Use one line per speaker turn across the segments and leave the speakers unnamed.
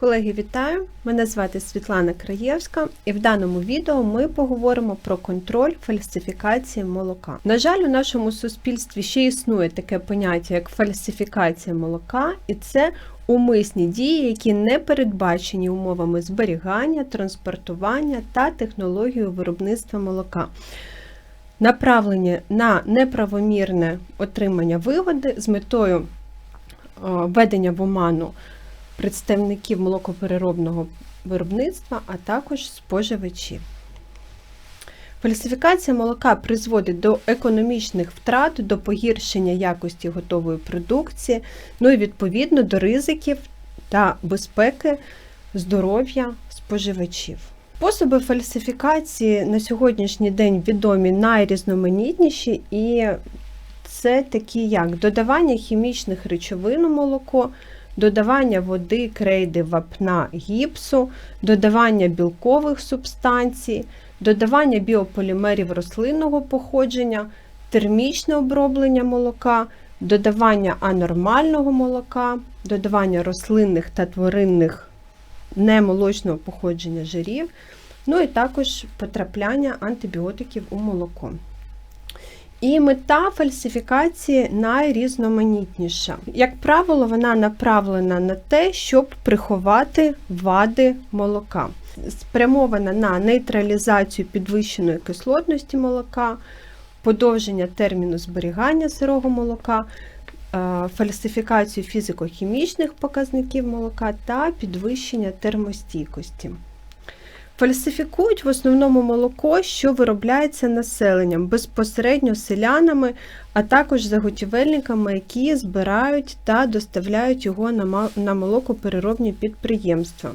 Колеги, вітаю! Мене звати Світлана Краєвська, і в даному відео ми поговоримо про контроль фальсифікації молока. На жаль, у нашому суспільстві ще існує таке поняття, як фальсифікація молока, і це умисні дії, які не передбачені умовами зберігання, транспортування та технологією виробництва молока. Направлені на неправомірне отримання вигоди з метою е, введення в оману представників молокопереробного виробництва, а також споживачів. Фальсифікація молока призводить до економічних втрат, до погіршення якості готової продукції, ну і відповідно до ризиків та безпеки здоров'я споживачів. Способи фальсифікації на сьогоднішній день відомі найрізноманітніші, і це такі як додавання хімічних речовин у молоко, додавання води, крейди, вапна, гіпсу, додавання білкових субстанцій, додавання біополімерів рослинного походження, термічне оброблення молока, додавання анормального молока, додавання рослинних та тваринних немолочного походження жирів, ну і також потрапляння антибіотиків у молоко. І мета фальсифікації найрізноманітніша. Як правило, вона направлена на те, щоб приховати вади молока, спрямована на нейтралізацію підвищеної кислотності молока, подовження терміну зберігання сирого молока, е, фальсифікацію фізико-хімічних показників молока та підвищення термостійкості. Фальсифікують в основному молоко, що виробляється населенням, безпосередньо селянами, а також заготівельниками, які збирають та доставляють його на молокопереробні підприємства.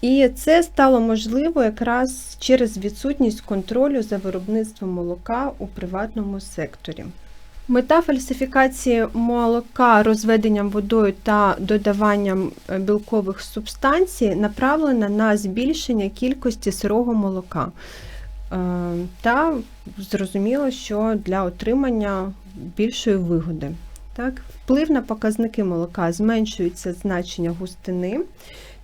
І це стало можливо якраз через відсутність контролю за виробництвом молока у приватному секторі. Мета фальсифікації молока розведенням водою та додаванням е, білкових субстанцій направлена на збільшення кількості сирого молока. Е, та зрозуміло, що для отримання більшої вигоди. Так? Вплив на показники молока зменшується значення густини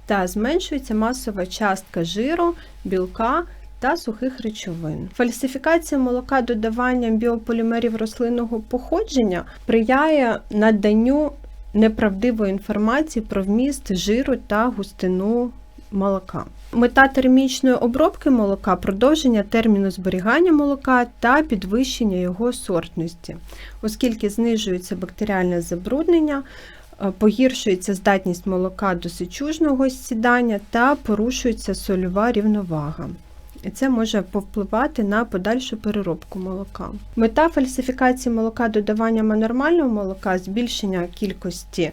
та зменшується масова частка жиру, білка та сухих речовин. Фальсифікація молока додаванням біополімерів рослинного походження сприяє наданню неправдивої інформації про вміст жиру та густину молока. Мета термічної обробки молока продовження терміну зберігання молока та підвищення його сортності, оскільки знижується бактеріальне забруднення. Е, погіршується здатність молока до сечужного сідання та порушується сольова рівновага і це може повпливати на подальшу переробку молока. Мета фальсифікації молока додаванням нормального молока, збільшення кількості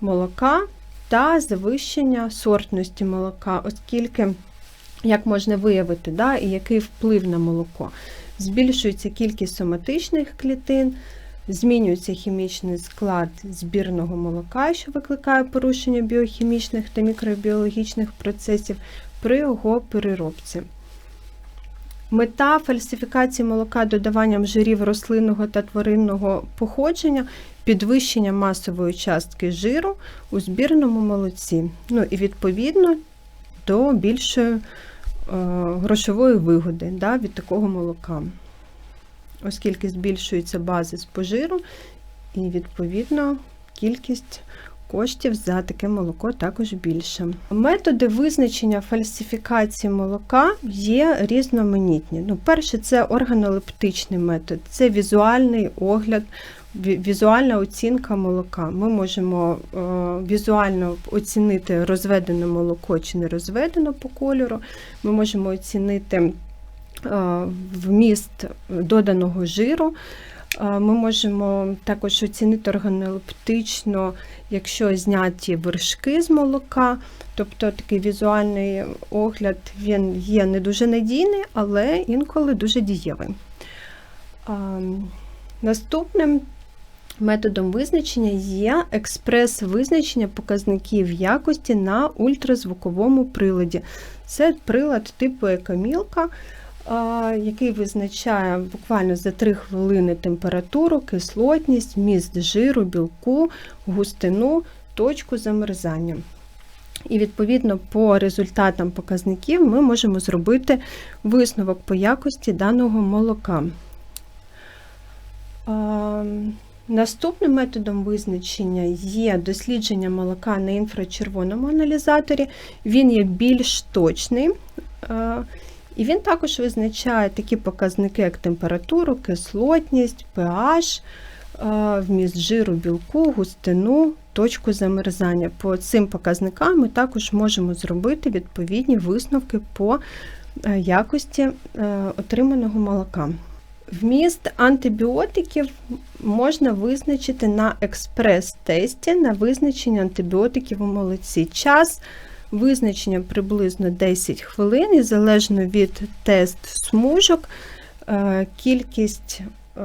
молока та завищення сортності молока, оскільки, як можна виявити, да, і який вплив на молоко. Збільшується кількість соматичних клітин, змінюється хімічний склад збірного молока, що викликає порушення біохімічних та мікробіологічних процесів при його переробці. Мета фальсифікації молока додаванням жирів рослинного та тваринного походження, підвищення масової частки жиру у збірному молоці. Ну і відповідно до більшої е, грошової вигоди да, від такого молока, оскільки збільшується бази спожиру, і, відповідно, кількість коштів за таке молоко також більше. Методи визначення фальсифікації молока є різноманітні. Ну, Перше, це органолептичний метод, це візуальний огляд. Візуальна оцінка молока. Ми можемо е, візуально оцінити розведене молоко чи не розведено по кольору. Ми можемо оцінити е, вміст доданого жиру. Ми можемо також оцінити органолептично, якщо зняті вершки з молока, тобто такий візуальний огляд він є не дуже надійний, але інколи дуже дієвий. Наступним методом визначення є експрес-визначення показників якості на ультразвуковому приладі. Це прилад типу екомілка який визначає буквально за 3 хвилини температуру, кислотність, міст жиру, білку, густину, точку замерзання. І відповідно по результатам показників ми можемо зробити висновок по якості даного молока. Наступним методом визначення є дослідження молока на інфрачервоному аналізаторі. Він є більш точний. І він також визначає такі показники, як температуру, кислотність, pH, вміст жиру, білку, густину, точку замерзання. По цим показникам ми також можемо зробити відповідні висновки по е, якості е, отриманого молока. Вміст антибіотиків можна визначити на експрес-тесті на визначення антибіотиків у молоці. Час визначення приблизно 10 хвилин і залежно від тест смужок, е, кількість е,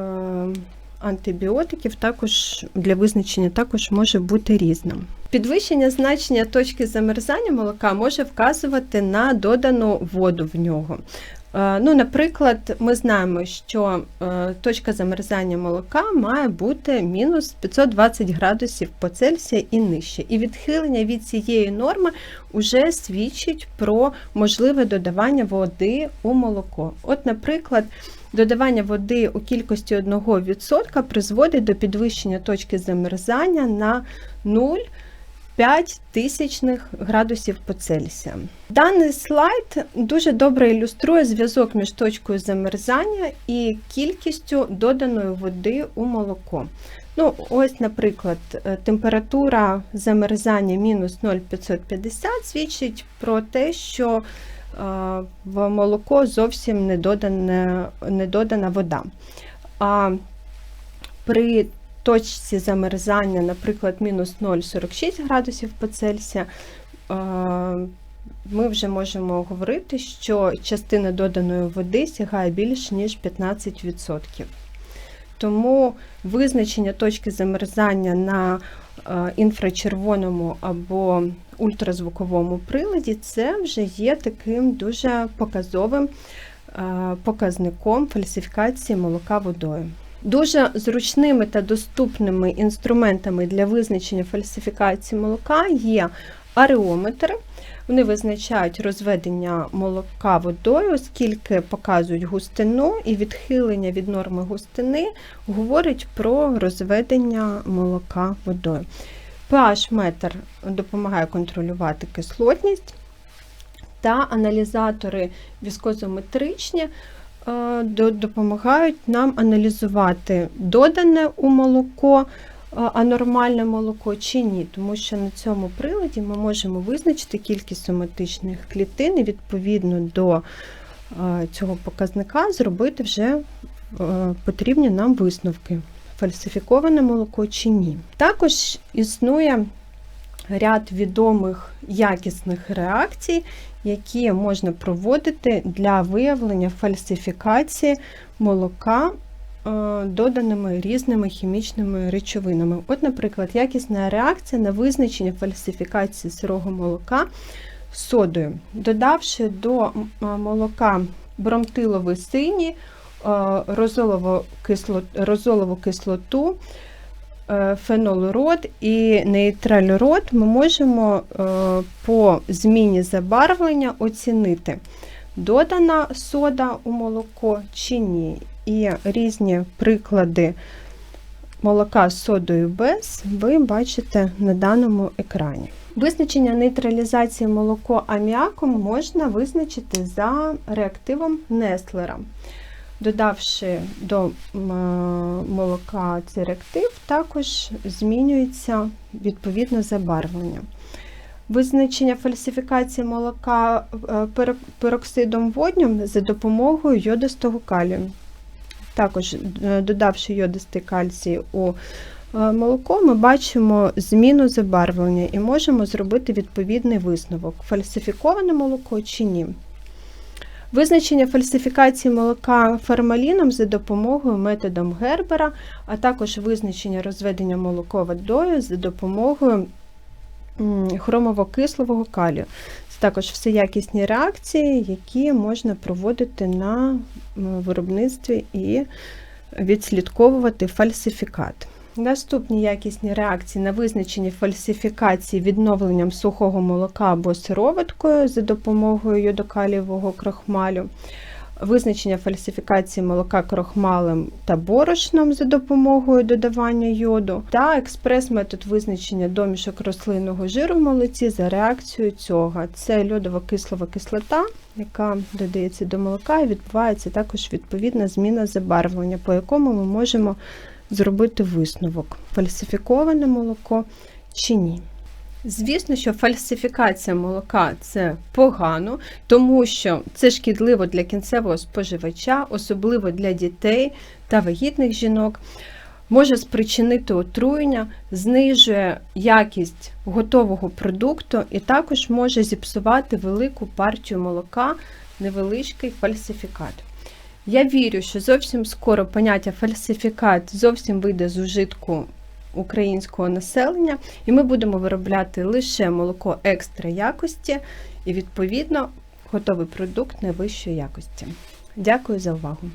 антибіотиків також для визначення також може бути різним. Підвищення значення точки замерзання молока може вказувати на додану воду в нього. Е, Ну, Наприклад, ми знаємо, що е, точка замерзання молока має бути мінус 520 градусів по Цельсія і нижче. І відхилення від цієї норми вже свідчить про можливе додавання води у молоко. От, наприклад, додавання води у кількості 1% призводить до підвищення точки замерзання на 0,5 тисячних градусів по Цельсія. Даний слайд дуже добре ілюструє зв'язок між точкою замерзання і кількістю доданої води у молоко. Ну, Ось, наприклад, е, температура замерзання мінус 0,550 свідчить про те, що е, в молоко зовсім не додана, не додана вода. А при точці замерзання, наприклад, мінус 0,46 градусів по Цельсія, ми вже можемо говорити, що частина доданої води сягає більш ніж 15%. Тому визначення точки замерзання на інфрачервоному або ультразвуковому приладі це вже є таким дуже показовим показником фальсифікації молока водою. Дуже зручними та доступними інструментами для визначення фальсифікації молока є ареометри. Вони визначають розведення молока водою, оскільки показують густину, і відхилення від норми густини говорить про розведення молока водою. pH-метр допомагає контролювати кислотність, та аналізатори віскозометричні допомагають нам аналізувати додане у молоко анормальне молоко чи ні, тому що на цьому приладі ми можемо визначити кількість соматичних клітин і відповідно до цього показника зробити вже потрібні нам висновки, фальсифіковане молоко чи ні. Також існує ряд відомих якісних реакцій, які можна проводити для виявлення фальсифікації молока Е, доданими різними хімічними речовинами. От, наприклад, якісна реакція на визначення фальсифікації сирого молока содою. Додавши до молока бромтиловий сині, е, розолову кислоту, розолову кислоту, фенолурод і нейтралюрод, ми можемо е, по зміні забарвлення оцінити, додана сода у молоко чи ні і різні приклади молока з содою без, ви бачите на даному екрані. Визначення нейтралізації молоко аміаком можна визначити за реактивом Неслера. Додавши до молока цей реактив, також змінюється відповідно забарвлення. Визначення фальсифікації молока е, пероксидом водню за допомогою йодистого калію. Також, е, додавши йодистий кальцій у е, молоко, ми бачимо зміну забарвлення і можемо зробити відповідний висновок: фальсифіковане молоко чи ні. Визначення фальсифікації молока формаліном за допомогою методом Гербера, а також визначення розведення молока водою за допомогою хромово-кислового калію. Також всеякісні реакції, які можна проводити на виробництві і відслідковувати фальсифікат. Наступні якісні реакції на визначення фальсифікації відновленням сухого молока або сироваткою за допомогою йодокалієвого крохмалю, визначення фальсифікації молока крохмалем та борошном за допомогою додавання йоду, та експрес-метод визначення домішок рослинного жиру в молоці за реакцією цього. Це льодова кислова кислота, яка додається до молока, і відбувається також відповідна зміна забарвлення, по якому ми можемо зробити висновок, фальсифіковане молоко чи ні. Звісно, що фальсифікація молока це погано, тому що це шкідливо для кінцевого споживача, особливо для дітей та вагітних жінок. Може спричинити отруєння, знижує якість готового продукту і також може зіпсувати велику партію молока, невеличкий фальсифікат. Я вірю, що зовсім скоро поняття фальсифікат зовсім вийде з ужитку українського населення, і ми будемо виробляти лише молоко екстра якості і, відповідно, готовий продукт найвищої якості. Дякую за увагу!